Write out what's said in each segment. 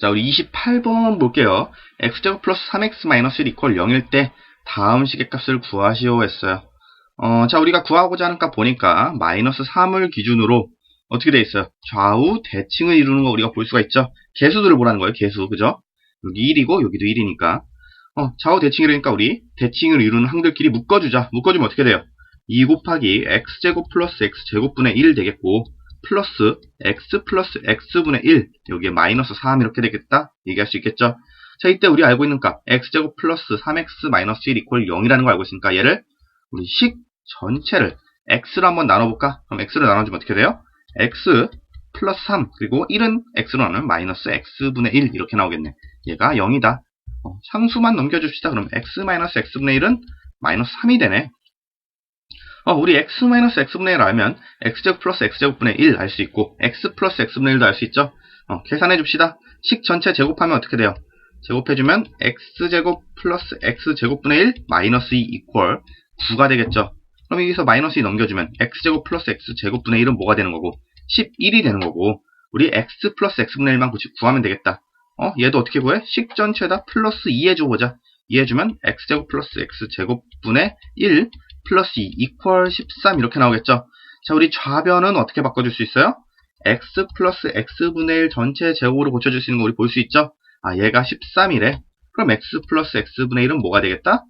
자, 우리 28번 볼게요. x제곱 플러스 3x 마이너스 1 이퀄 0일 때 다음 식의 값을 구하시오 했어요. 어, 자, 우리가 구하고자 하는 값 보니까 마이너스 3을 기준으로 어떻게 돼 있어요? 좌우 대칭을 이루는 거 우리가 볼 수가 있죠? 개수들을 보라는 거예요, 개수. 그죠? 여기 1이고, 여기도 1이니까. 어, 좌우 대칭이라니까 우리 대칭을 이루는 항들끼리 묶어주자. 묶어주면 어떻게 돼요? 2 곱하기 x제곱 플러스 x제곱분의 1 되겠고, 플러스 x 플러스 x분의 1 여기에 마이너스 3 이렇게 되겠다. 얘기할 수 있겠죠? 자 이때 우리 알고 있는 값 x제곱 플러스 3x 마이너스 1 이퀄 0이라는 걸 알고 있으니까 얘를 우리 식 전체를 x로 한번 나눠볼까? 그럼 x로 나눠주면 어떻게 돼요? x 플러스 3 그리고 1은 x로 나누면 마이너스 x분의 1 이렇게 나오겠네. 얘가 0이다. 어, 상수만 넘겨줍시다. 그럼 x 마이너스 x분의 1은 마이너스 3이 되네. 어, 우리 x-x분의 1 알면 x제곱 플러스 x제곱분의 1 알 수 있고 x 플러스 x분의 1도 알 수 있죠. 어, 계산해 줍시다. 식 전체 제곱하면 어떻게 돼요? 제곱해주면 x제곱 플러스 x제곱분의 1 마이너스 2 이퀄 9가 되겠죠. 그럼 여기서 마이너스 2 넘겨주면 x제곱 플러스 x제곱분의 1은 뭐가 되는 거고 11이 되는 거고 우리 x 플러스 x분의 1만 구하면 되겠다. 어, 얘도 어떻게 구해? 식 전체에다 플러스 2 해줘보자. 2 해주면 x제곱 플러스 x제곱분의 1 플러스 2 이퀄 13 이렇게 나오겠죠. 자, 우리 좌변은 어떻게 바꿔줄 수 있어요? x 플러스 x분의 1 전체 제곱으로 고쳐줄 수 있는 거 우리 볼 수 있죠? 아, 얘가 13이래. 그럼 x 플러스 x분의 1은 뭐가 되겠다?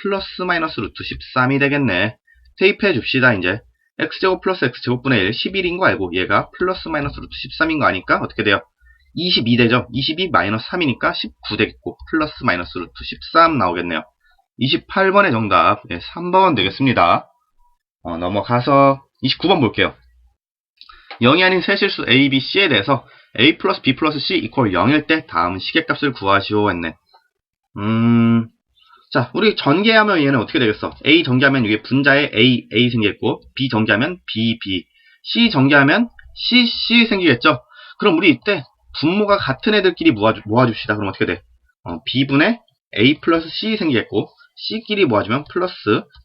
플러스 마이너스 루트 13이 되겠네. 대입해 줍시다, 이제. x제곱 플러스 x제곱분의 1, 11인 거 알고 얘가 플러스 마이너스 루트 13인 거 아니까 어떻게 돼요? 22 되죠? 22 마이너스 3이니까 19 되겠고 플러스 마이너스 루트 13 나오겠네요. 28번의 정답 네, 3번 되겠습니다. 어, 넘어가서 29번 볼게요. 0이 아닌 세 실수 A, B, C에 대해서 A 플러스 B 플러스 C 이퀄 0일 때 다음 시계값을 구하시오 했네. 음, 자, 우리 전개하면 얘는 어떻게 되겠어? A 전개하면 이게 분자에 A, A 생기겠고 B 전개하면 B, B C 전개하면 C, C 생기겠죠? 그럼 우리 이때 분모가 같은 애들끼리 모아주, 모아줍시다. 그럼 어떻게 돼? 어, B분의 A 플러스 C 생기겠고 C끼리 모아주면 플러스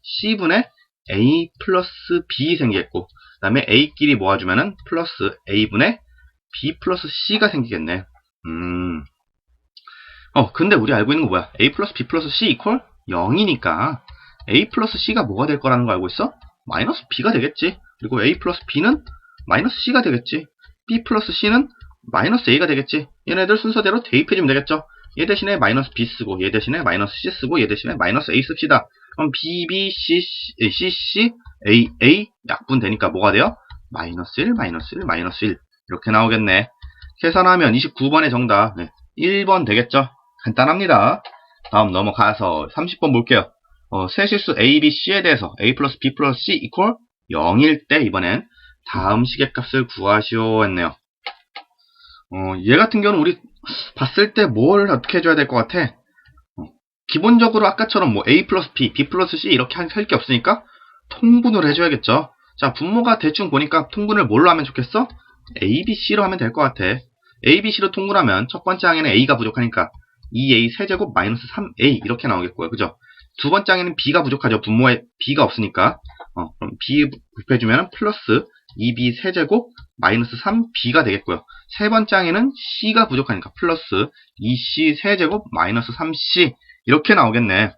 C분의 A 플러스 B 생기겠고 그 다음에 A끼리 모아주면은 플러스 A분의 B 플러스 C가 생기겠네. 음. 어, 근데 우리 알고 있는 거 뭐야? A 플러스 B 플러스 C 이퀄 0이니까 A 플러스 C가 뭐가 될 거라는 거 알고 있어? 마이너스 B가 되겠지. 그리고 A 플러스 B는 마이너스 C가 되겠지. B 플러스 C는 마이너스 A가 되겠지. 얘네들 순서대로 대입해주면 되겠죠. 얘 대신에 마이너스 b 쓰고 얘 대신에 마이너스 c 쓰고 얘 대신에 마이너스 a 씁시다. 그럼 b, b, c, c, c, a, a 약분 되니까 뭐가 돼요? 마이너스 1, 마이너스 1, 마이너스 1 이렇게 나오겠네. 계산하면 29번의 정답 네, 1번 되겠죠? 간단합니다. 다음 넘어가서 30번 볼게요. 어, 세실수 a, b, c에 대해서 a 플러스 b 플러스 c 이퀄 0일 때 이번엔 다음 시계값을 구하시오 했네요. 어, 얘 같은 경우는 우리 봤을 때 뭘 어떻게 해줘야 될 것 같아? 어, 기본적으로 아까처럼 뭐 A 플러스 B, B 플러스 C 이렇게 할 게 없으니까 통분을 해줘야겠죠. 자, 분모가 대충 보니까 통분을 뭘로 하면 좋겠어? A, B, C로 하면 될 것 같아. A, B, C로 통분하면 첫 번째 항에는 A가 부족하니까 2A 세제곱 마이너스 3A 이렇게 나오겠고요. 그죠? 두 번째 항에는 B가 부족하죠. 분모에 B가 없으니까. 어, 그럼 B 곱해주면 플러스 2B 세제곱 마이너스 3B가 되겠고요. 세 번째 항에는 C가 부족하니까 플러스 2C 세제곱 마이너스 3C 이렇게 나오겠네.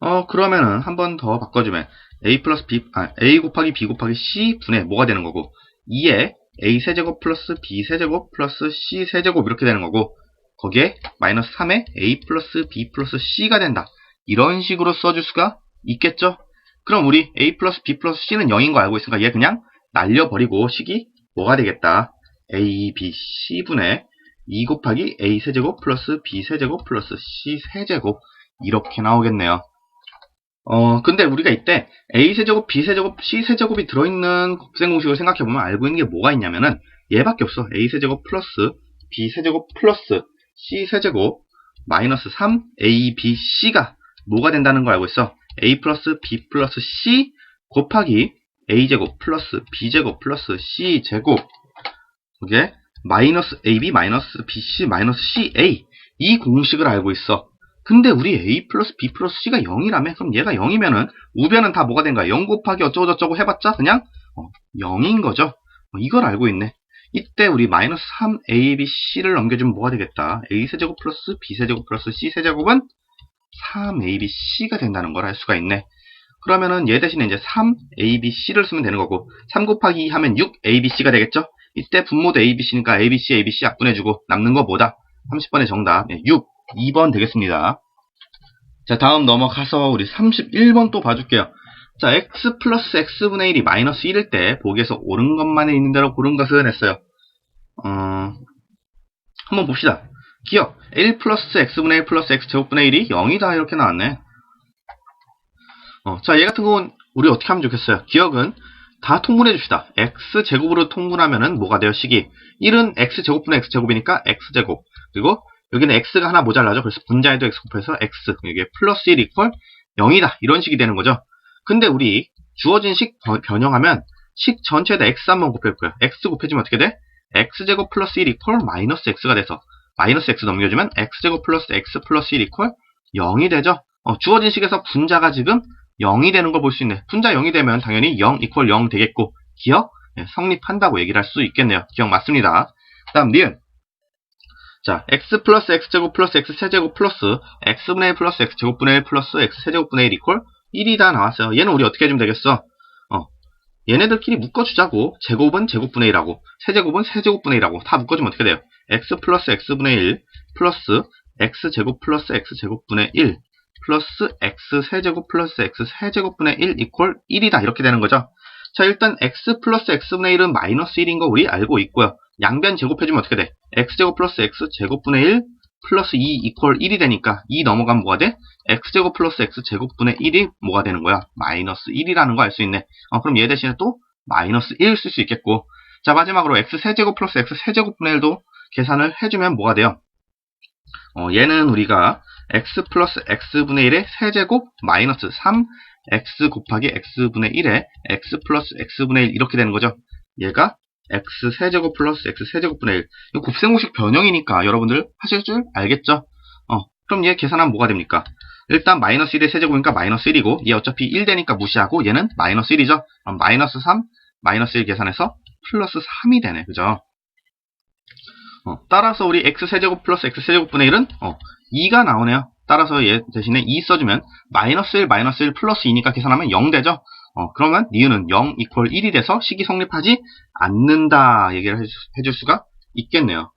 어 그러면은 한 번 더 바꿔주면 A 플러스 B, 아, A 곱하기 B 곱하기 C 분의 뭐가 되는 거고 2에 A 세제곱 플러스 B 세제곱 플러스 C 세제곱 이렇게 되는 거고 거기에 마이너스 3에 A 플러스 B 플러스 C가 된다. 이런 식으로 써줄 수가 있겠죠? 그럼 우리 A 플러스 B 플러스 C는 0인 거 알고 있으니까 얘 그냥 날려버리고 식이 뭐가 되겠다? A, B, C분의 2 곱하기 A 세제곱 플러스 B 세제곱 플러스 C 세제곱 이렇게 나오겠네요. 어, 근데 우리가 이때 A 세제곱, B 세제곱, C 세제곱이 들어있는 곱셈 공식을 생각해보면 알고 있는 게 뭐가 있냐면은 얘밖에 없어. A 세제곱 플러스 B 세제곱 플러스 C 세제곱 마이너스 3 A, B, C가 뭐가 된다는 걸 알고 있어. A 플러스 B 플러스 C 곱하기 A제곱 플러스 B제곱 플러스 C제곱 이게 마이너스 AB 마이너스 BC 마이너스 CA 이 공식을 알고 있어. 근데 우리 A 플러스 B 플러스 C가 0이라며? 그럼 얘가 0이면은 우변은 다 뭐가 된 거야? 0 곱하기 어쩌고저쩌고 해봤자 그냥 어, 0인 거죠. 어, 이걸 알고 있네. 이때 우리 마이너스 3abc를 넘겨주면 뭐가 되겠다? a세제곱 플러스 b세제곱 플러스 c세제곱은 3abc가 된다는 걸 알 수가 있네. 그러면은 얘 대신에 이제 3abc를 쓰면 되는 거고 3 곱하기 2 하면 6abc가 되겠죠? 이때 분모도 abc니까 abc, abc 약분해주고 남는 거 뭐다? 30번의 정답 6, 2번 되겠습니다. 자 다음 넘어가서 우리 31번 또 봐줄게요. 자 x 플러스 x분의 1이 마이너스 1일 때 보기에서 옳은 것만에 있는 대로 고른 것은 했어요. 어, 한번 봅시다. 기억 1 플러스 x분의 1 플러스 x제곱분의 1이 0이다 이렇게 나왔네. 어, 자, 얘 같은 건 우리 어떻게 하면 좋겠어요? 기억은 다 통분해 줍시다. x제곱으로 통분하면 은 뭐가 돼요? 식이 1은 x제곱분의 x제곱이니까 x제곱 그리고 여기는 x가 하나 모자라죠. 그래서 분자에도 x 곱해서 x 이게 플러스 1 이퀄 0이다 이런 식이 되는 거죠. 근데 우리 주어진 식 변형하면 식 전체에다 x 한번 곱해볼게요. x 곱해주면 어떻게 돼? x제곱 플러스 1 이퀄 마이너스 x가 돼서 마이너스 x 넘겨주면 x제곱 플러스 x 플러스 1 이퀄 0이 되죠. 어, 주어진 식에서 분자가 지금 0이 되는 걸 볼 수 있네. 분자 0이 되면 당연히 0 이퀄 0 되겠고 기억 네, 성립한다고 얘기를 할 수 있겠네요. 기억 맞습니다. 그 다음 니은 자 x 플러스 x제곱 플러스 x세제곱 플러스 x분의 1 플러스 x제곱분의 1 플러스 x세제곱분의 1 이퀄 1이 다 나왔어요. 얘는 우리 어떻게 해주면 되겠어? 어, 얘네들끼리 묶어주자고 제곱은 제곱분의 1하고 세제곱은 세제곱분의 1하고 다 묶어주면 어떻게 돼요? X 플러스 x분의 1 플러스 x제곱 플러스 x제곱분의 1 플러스 x 세제곱 플러스 x 세제곱분의 1 이퀄 1이다 이렇게 되는 거죠. 자 일단 x 플러스 x분의 1은 마이너스 1인 거 우리 알고 있고요. 양변 제곱해주면 어떻게 돼? x제곱 플러스 x제곱분의 1 플러스 2 이퀄 1이 되니까 2 넘어가면 뭐가 돼? x제곱 플러스 x제곱분의 1이 뭐가 되는 거야? 마이너스 1이라는 거 알 수 있네. 어, 그럼 얘 대신에 또 마이너스 1 쓸 수 있겠고 자 마지막으로 x세제곱 플러스 x세제곱분의 1도 계산을 해주면 뭐가 돼요? 어, 얘는 우리가 x 플러스 x분의 1의 세제곱 마이너스 3x 곱하기 x분의 1에 x 플러스 x분의 1 이렇게 되는 거죠. 얘가 x 세제곱 플러스 x 세제곱분의 1. 이거 곱셈공식 변형이니까 여러분들 하실 줄 알겠죠? 어, 그럼 얘 계산하면 뭐가 됩니까? 일단 마이너스 1의 세제곱이니까 마이너스 1이고 얘 어차피 1 되니까 무시하고 얘는 마이너스 1이죠. 그럼 마이너스 3, 마이너스 1 계산해서 플러스 3이 되네. 그죠? 어, 따라서 우리 x세제곱 플러스 x세제곱분의 1은 어, 2가 나오네요. 따라서 얘 대신에 2 써주면 마이너스 1, 마이너스 1 플러스 2니까 계산하면 0 되죠. 어, 그러면 니은은 0 이퀄 1이 돼서 식이 성립하지 않는다 얘기를 해줄 수가 있겠네요.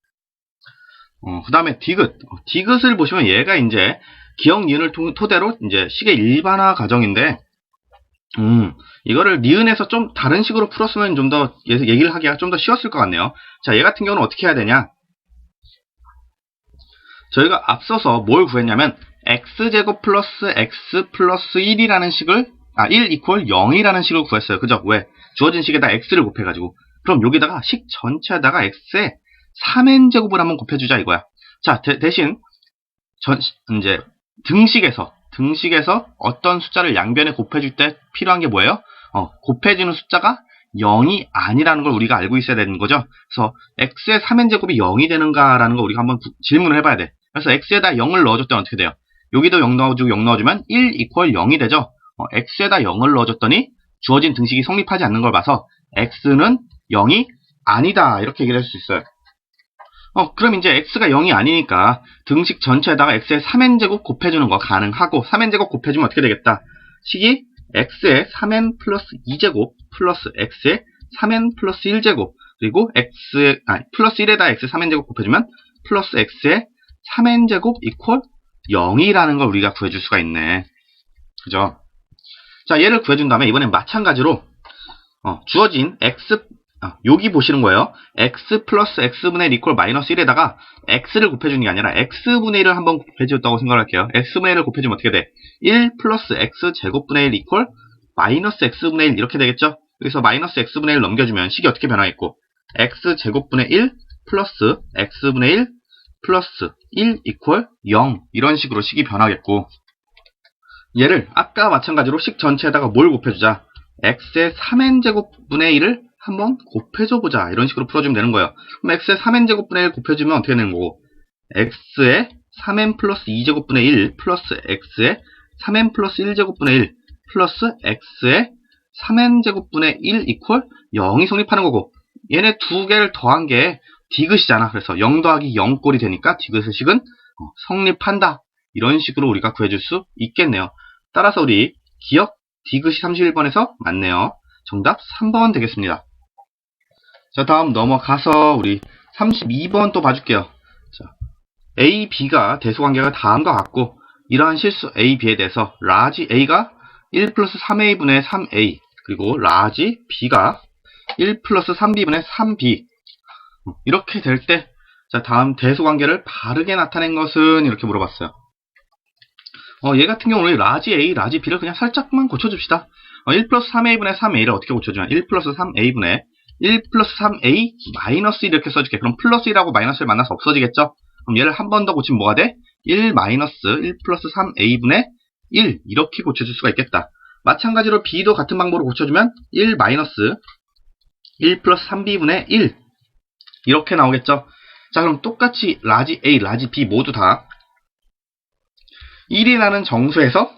어, 그 다음에 디귿. 어, 디귿을 보시면 얘가 이제 기억 니은을 토대로 이제 식의 일반화 과정인데, 음, 이거를 니은에서 좀 다른 식으로 풀었으면 좀 더 얘기를 하기가 좀 더 쉬웠을 것 같네요. 자, 얘 같은 경우는 어떻게 해야 되냐? 저희가 앞서서 뭘 구했냐면 x제곱 플러스 x 플러스 1이라는 식을 아, 1 이퀄 0이라는 식을 구했어요. 그죠? 왜? 주어진 식에다 x를 곱해가지고. 그럼 여기다가 식 전체에다가 x에 3n제곱을 한번 곱해주자 이거야. 자, 대, 신 전, 이제 등식에서 등식에서 어떤 숫자를 양변에 곱해줄 때 필요한 게 뭐예요? 어, 곱해지는 숫자가 0이 아니라는 걸 우리가 알고 있어야 되는 거죠. 그래서 x의 3n제곱이 0이 되는가라는 걸 우리가 한번 질문을 해봐야 돼. 그래서 x에다 0을 넣어줬더니 어떻게 돼요? 여기도 0 넣어주고 0 넣어주면 1 이퀄 0이 되죠. 어, x에다 0을 넣어줬더니 주어진 등식이 성립하지 않는 걸 봐서 x는 0이 아니다 이렇게 얘기를 할 수 있어요. 어, 그럼 이제 x가 0이 아니니까 등식 전체에다가 x의 3n제곱 곱해주는 거 가능하고 3n제곱 곱해주면 어떻게 되겠다? 식이 x의 3n 플러스 2제곱 플러스 x의 3n 플러스 1제곱 그리고 x의 아니 플러스 1에다 x 3n제곱 곱해주면 플러스 x의 3n제곱 이퀄 0이라는 걸 우리가 구해줄 수가 있네. 그죠? 자, 얘를 구해준 다음에 이번엔 마찬가지로 어, 주어진 x 아, 여기 보시는 거예요. x 플러스 x분의 1 이퀄 마이너스 1에다가 x를 곱해주는 게 아니라 x분의 1을 한번 곱해줬다고 생각할게요. x분의 1을 곱해주면 어떻게 돼? 1 플러스 x 제곱분의 1 이퀄 마이너스 x분의 1 이렇게 되겠죠? 여기서 마이너스 x분의 1 넘겨주면 식이 어떻게 변화했고 x 제곱분의 1 플러스 x분의 1 플러스 1 이퀄 0 이런 식으로 식이 변하겠고 얘를 아까 마찬가지로 식 전체에다가 뭘 곱해주자 x의 3n제곱분의 1을 한번 곱해줘 보자 이런 식으로 풀어주면 되는 거예요 그럼 x의 3n제곱분의 1 곱해주면 어떻게 되는 거고 x의 3n 플러스 2제곱분의 1 플러스 x의 3n 플러스 1제곱분의 1 플러스 x의 3n제곱분의 1 이퀄 0이 성립하는 거고 얘네 두 개를 더한 게 디귿이잖아. 그래서 0 더하기 0꼴이 되니까 디귿의 식은 어, 성립한다. 이런 식으로 우리가 구해줄 수 있겠네요. 따라서 우리 기억 디귿이 31번에서 맞네요. 정답 3번 되겠습니다. 자, 다음 넘어가서 우리 32번 또 봐줄게요. 자, A, B가 대수관계가 다음과 같고 이러한 실수 A, B에 대해서 라지 A가 1 플러스 3A분의 3A 그리고 라지 B가 1 플러스 3B분의 3B 이렇게 될 때 자, 다음 대수관계를 바르게 나타낸 것은 이렇게 물어봤어요. 어, 얘 같은 경우는 라지 A, 라지 B를 그냥 살짝만 고쳐줍시다. 어, 1 플러스 3A분의 3A를 어떻게 고쳐주냐? 1 플러스 3A분의 1 플러스 3A 마이너스 1 이렇게 써줄게. 그럼 플러스 1하고 마이너스를 만나서 없어지겠죠? 그럼 얘를 한 번 더 고치면 뭐가 돼? 1 마이너스 1 플러스 3A분의 1 이렇게 고쳐줄 수가 있겠다. 마찬가지로 B도 같은 방법으로 고쳐주면 1 마이너스 1 플러스 3B분의 1 이렇게 나오겠죠? 자 그럼 똑같이 라지 A, 라지 B 모두 다 1이라는 정수에서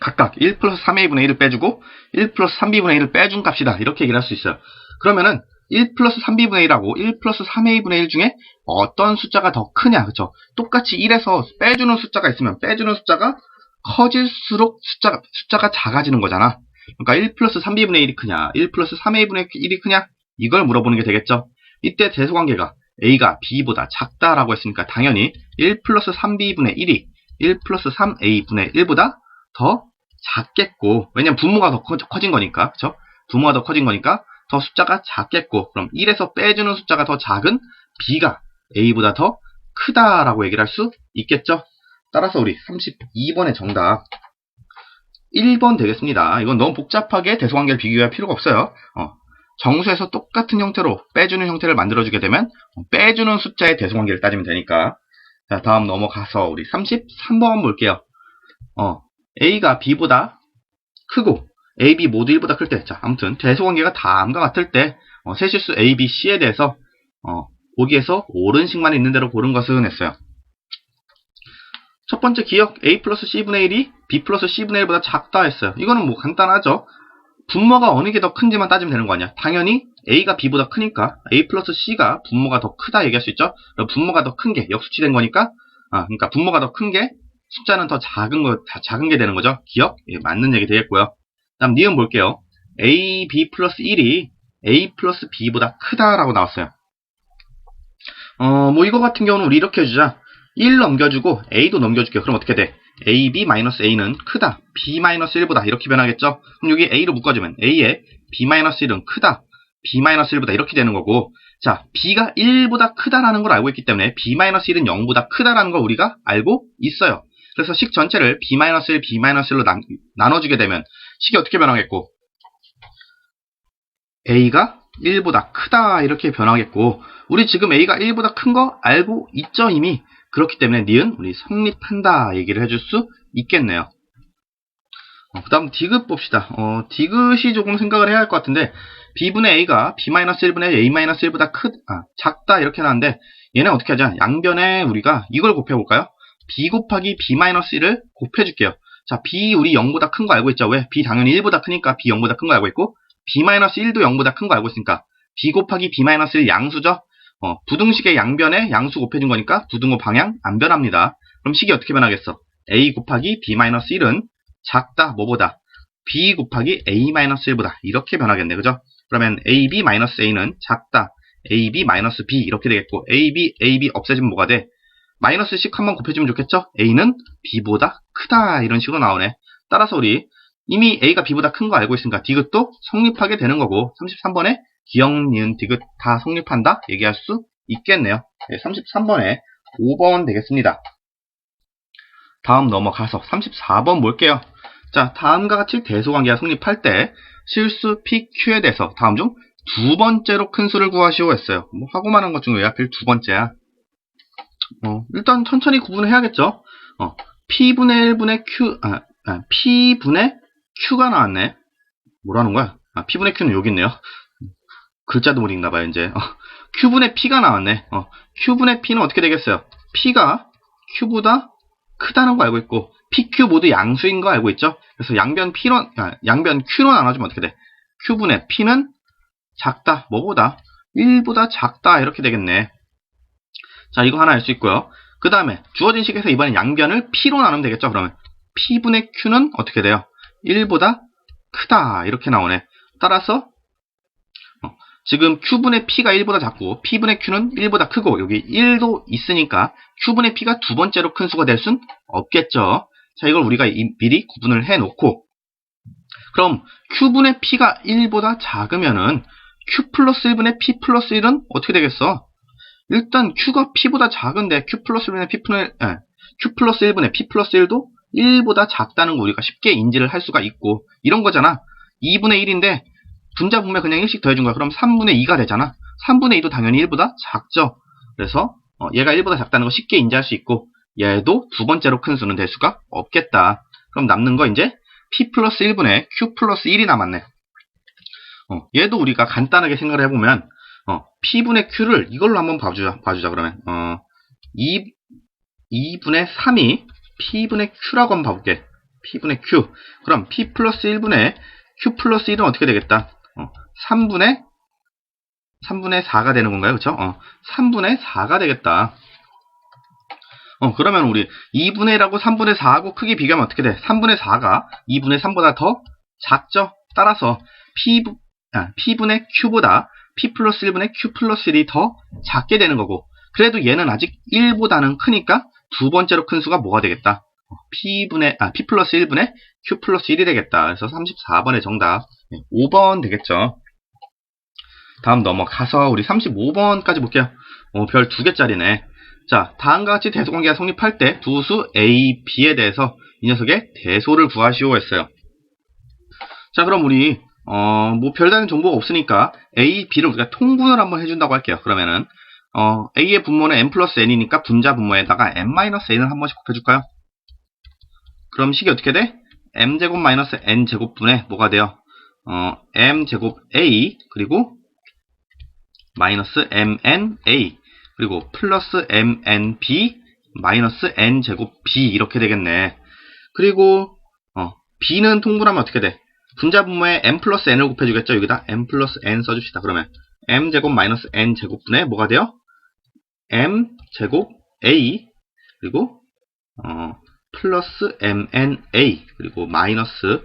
각각 1 플러스 3a분의 1을 빼주고 1 플러스 3b분의 1을 빼준 값이다. 이렇게 얘기를 할 수 있어요. 그러면은 1 플러스 3b분의 1하고 1 플러스 3a분의 1 중에 어떤 숫자가 더 크냐. 그쵸? 똑같이 1에서 빼주는 숫자가 있으면 빼주는 숫자가 커질수록 숫자가, 숫자가 작아지는 거잖아. 그러니까 1 플러스 3b분의 1이 크냐, 1 플러스 3a분의 1이 크냐, 이걸 물어보는 게 되겠죠. 이때 대수관계가 a가 b보다 작다라고 했으니까 당연히 1 플러스 3b분의 1이 1 플러스 3a분의 1보다 더 작겠고 왜냐면 분모가 더 커진 거니까 그쵸? 분모가 더 커진 거니까 더 숫자가 작겠고 그럼 1에서 빼주는 숫자가 더 작은 b가 a보다 더 크다라고 얘기를 할 수 있겠죠? 따라서 우리 32번의 정답 1번 되겠습니다. 이건 너무 복잡하게 대소관계를 비교할 필요가 없어요. 어, 정수에서 똑같은 형태로 빼주는 형태를 만들어주게 되면 빼주는 숫자의 대소관계를 따지면 되니까 자 다음 넘어가서 우리 33번 볼게요. 어, A가 B보다 크고 A, B 모두 1보다 클 때, 자, 아무튼 대소관계가 다음과 같을 때 어, 세실수 A, B, C에 대해서 어, 보기에서 옳은 식만 있는 대로 고른 것은 했어요. 첫 번째 기억 A 플러스 C분의 1이 B 플러스 C분의 1보다 작다 했어요. 이거는 뭐 간단하죠. 분모가 어느 게 더 큰지만 따지면 되는 거 아니야. 당연히 A가 B보다 크니까 A 플러스 C가 분모가 더 크다 얘기할 수 있죠. 분모가 더 큰 게 역수치된 거니까 아, 그러니까 분모가 더 큰 게 숫자는 더 작은 거, 작은 게 되는 거죠. 기억? 예, 맞는 얘기 되겠고요. 다음 니은 볼게요. A, B 플러스 1이 A 플러스 B보다 크다라고 나왔어요. 어, 뭐 이거 같은 경우는 우리 이렇게 해주자. 1 넘겨주고 A도 넘겨줄게요. 그럼 어떻게 돼? A, B 마이너스 A는 크다. B 마이너스 1보다 이렇게 변하겠죠? 그럼 여기 A로 묶어주면 A에 B 마이너스 1은 크다. B 마이너스 1보다 이렇게 되는 거고 자, B가 1보다 크다라는 걸 알고 있기 때문에 B 마이너스 1은 0보다 크다라는 걸 우리가 알고 있어요. 그래서 식 전체를 B-1, B-1로 나, 나눠주게 되면 식이 어떻게 변하겠고? A가 1보다 크다 이렇게 변하겠고 우리 지금 A가 1보다 큰 거 알고 있죠 이미? 그렇기 때문에 니은 우리 성립한다 얘기를 해줄 수 있겠네요. 어, 그 다음 디귿 봅시다. 어, 디귿이 조금 생각을 해야 할 것 같은데 B분의 A가 B-1분의 A-1보다 크, 아, 작다 이렇게 나왔는데 얘는 어떻게 하자? 양변에 우리가 이걸 곱해볼까요? B 곱하기 b-1을 곱해줄게요. 자, b 우리 0보다 큰 거 알고 있죠? 왜? b 당연히 1보다 크니까 b 0보다 큰 거 알고 있고 b-1도 0보다 큰 거 알고 있으니까 b 곱하기 b-1 양수죠? 어, 부등식의 양변에 양수 곱해준 거니까 부등호 방향 안 변합니다. 그럼 식이 어떻게 변하겠어? a 곱하기 b-1은 작다 뭐보다? b 곱하기 a-1보다 이렇게 변하겠네. 그죠? 그러면 ab-a는 작다 ab-b 이렇게 되겠고 ab, ab 없애지면 뭐가 돼? 마이너스 씩 한번 곱해주면 좋겠죠? A는 B보다 크다 이런 식으로 나오네. 따라서 우리 이미 A가 B보다 큰 거 알고 있으니까 디귿도 성립하게 되는 거고 33번에 기억, 니은, 디귿 다 성립한다 얘기할 수 있겠네요. 네, 33번에 5번 되겠습니다. 다음 넘어가서 34번 볼게요. 자, 다음과 같이 대소관계가 성립할 때 실수 PQ에 대해서 다음 중 두 번째로 큰 수를 구하시오 했어요. 뭐 하고 말한 것 중에 왜 하필 두 번째야? 어, 일단 천천히 구분을 해야겠죠. 어, P분의 1분의 Q, 아, 아, P분의 Q가 나왔네. 뭐라는 거야? 아, P분의 Q는 여기 있네요. 글자도 못 읽나봐요, 이제. 어, Q분의 P가 나왔네. 어, Q분의 P는 어떻게 되겠어요? P가 Q보다 크다는 거 알고 있고, PQ 모두 양수인 거 알고 있죠? 그래서 양변 P로, 아, 양변 Q로 나눠주면 어떻게 돼? Q분의 P는 작다. 뭐보다? 1보다 작다 이렇게 되겠네. 자 이거 하나 알 수 있고요. 그 다음에 주어진 식에서 이번엔 양변을 P로 나누면 되겠죠. 그러면 P분의 Q는 어떻게 돼요? 1보다 크다 이렇게 나오네. 따라서 어, 지금 Q분의 P가 1보다 작고 P분의 Q는 1보다 크고 여기 1도 있으니까 Q분의 P가 두 번째로 큰 수가 될 순 없겠죠. 자 이걸 우리가 이- 미리 구분을 해놓고 그럼 Q분의 P가 1보다 작으면은 Q 플러스 1분의 P 플러스 1은 어떻게 되겠어? 일단 Q가 P보다 작은데 Q 플러스 1분의 P 분의 예, Q 플러스 1분의 P 플러스 1도 1보다 작다는 거 우리가 쉽게 인지를 할 수가 있고 이런 거잖아. 2분의 1인데 분자 분면 그냥 1씩 더해준 거야. 그럼 3분의 2가 되잖아. 3분의 2도 당연히 1보다 작죠. 그래서 어, 얘가 1보다 작다는 거 쉽게 인지할 수 있고 얘도 두 번째로 큰 수는 될 수가 없겠다. 그럼 남는 거 이제 P 플러스 1분의 Q 플러스 1이 남았네. 어, 얘도 우리가 간단하게 생각을 해보면 어, P분의 Q를 이걸로 한번 봐주자, 봐주자 그러면 어, 2, 2분의 3이 P분의 Q라고 한번 봐볼게. P분의 Q. 그럼 P 플러스 1분의 Q 플러스 1은 어떻게 되겠다? 어, 3분의 3분의 4가 되는 건가요? 그쵸? 어, 3분의 4가 되겠다. 어, 그러면 우리 2분의 1하고 3분의 4하고 크기 비교하면 어떻게 돼? 3분의 4가 2분의 3보다 더 작죠? 따라서 P, 아, P분의 Q보다 P 플러스 1분의 Q 플러스 1이 더 작게 되는 거고 그래도 얘는 아직 1보다는 크니까 두 번째로 큰 수가 뭐가 되겠다? 어, P분의, 아, P 플러스 1분의 Q 플러스 1이 되겠다. 그래서 34번의 정답. 5번 되겠죠. 다음 넘어가서 우리 35번까지 볼게요. 어, 별 두 개짜리네. 자, 다음과 같이 대소관계가 성립할 때 두 수 A, B에 대해서 이 녀석의 대소를 구하시오 했어요. 자, 그럼 우리 어, 뭐 별다른 정보가 없으니까 A, B를 우리가 통분을 한번 해준다고 할게요. 그러면은 어, A의 분모는 n 플러스 n이니까 분자 분모에다가 n 마이너스 n을 한 번씩 곱해줄까요? 그럼 식이 어떻게 돼? m제곱 마이너스 n제곱 분의 뭐가 돼요? 어, m제곱 a 그리고 마이너스 mna 그리고 플러스 mnb 마이너스 n제곱 b 이렇게 되겠네. 그리고 어, b는 통분하면 어떻게 돼? 분자 분모에 m 플러스 n을 곱해주겠죠? 여기다 m 플러스 n 써줍시다. 그러면 m제곱 마이너스 n제곱분의 뭐가 돼요? m제곱 a 그리고 어, 플러스 mna 그리고 마이너스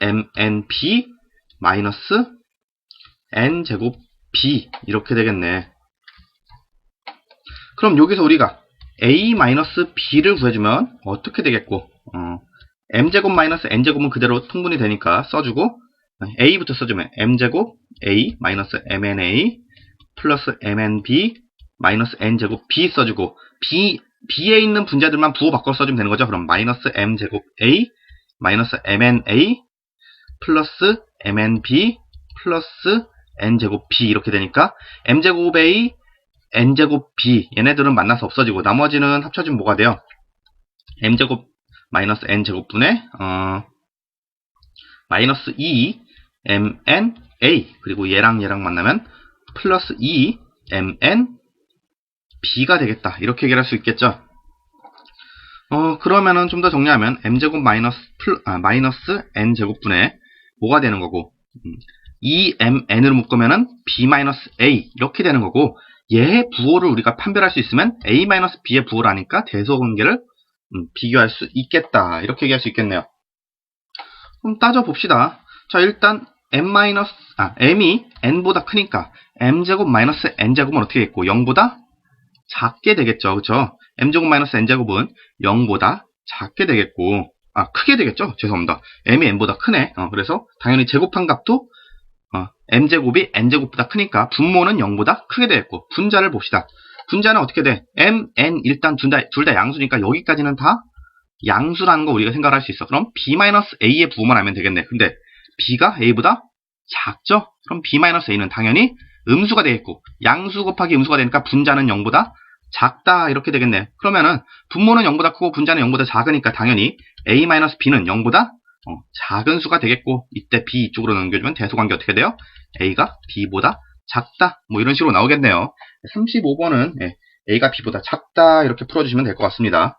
mnb 마이너스 n제곱 b 이렇게 되겠네. 그럼 여기서 우리가 a 마이너스 b를 구해주면 어떻게 되겠고 어, m제곱 마이너스 n제곱은 그대로 통분이 되니까 써주고 a부터 써주면 m제곱 a 마이너스 mna 플러스 mnb 마이너스 n제곱 b 써주고 b, b에 있는 분자들만 부호 바꿔 써주면 되는 거죠. 그럼 마이너스 m제곱 a 마이너스 mna 플러스 mnb 플러스 n제곱 b 이렇게 되니까 m제곱 a n제곱 b 얘네들은 만나서 없어지고 나머지는 합쳐지면 뭐가 돼요? m제곱 마이너스 n제곱분의 어, 마이너스 2 mna 그리고 얘랑 얘랑 만나면 플러스 2 mn b가 되겠다. 이렇게 얘기할 수 있겠죠. 어, 그러면은 좀 더 정리하면 m제곱 마이너스 플, 아, 마이너스 n제곱분의 뭐가 되는 거고 음, 2mn으로 묶으면은 b 마이너스 a 이렇게 되는 거고 얘의 부호를 우리가 판별할 수 있으면 a 마이너스 b의 부호라니까 대소관계를 음, 비교할 수 있겠다. 이렇게 얘기할 수 있겠네요. 그럼 따져봅시다. 자, 일단 m 마이너스 아, m이 n보다 크니까 m제곱 마이너스 n제곱은 어떻게 했고 0보다 작게 되겠죠. 그쵸? m제곱 마이너스 n제곱은 0보다 작게 되겠고 아 크게 되겠죠. 죄송합니다. m이 n보다 크네. 어, 그래서 당연히 제곱한 값도 어, m제곱이 n제곱보다 크니까 분모는 0보다 크게 되겠고 분자를 봅시다. 분자는 어떻게 돼? m, n 일단 둘다 둘다 양수니까 여기까지는 다 양수라는 거 우리가 생각할 수 있어. 그럼 b-a의 부호만 하면 되겠네. 근데 b가 a보다 작죠? 그럼 b-a는 당연히 음수가 되겠고 양수 곱하기 음수가 되니까 분자는 0보다 작다 이렇게 되겠네. 그러면은 분모는 0보다 크고 분자는 0보다 작으니까 당연히 a-b는 0보다 어, 작은 수가 되겠고 이때 b 이쪽으로 넘겨주면 대소관계 어떻게 돼요? a가 b보다 작다 뭐 이런 식으로 나오겠네요. 35번은 예, a가 b보다 작다 이렇게 풀어주시면 될 것 같습니다.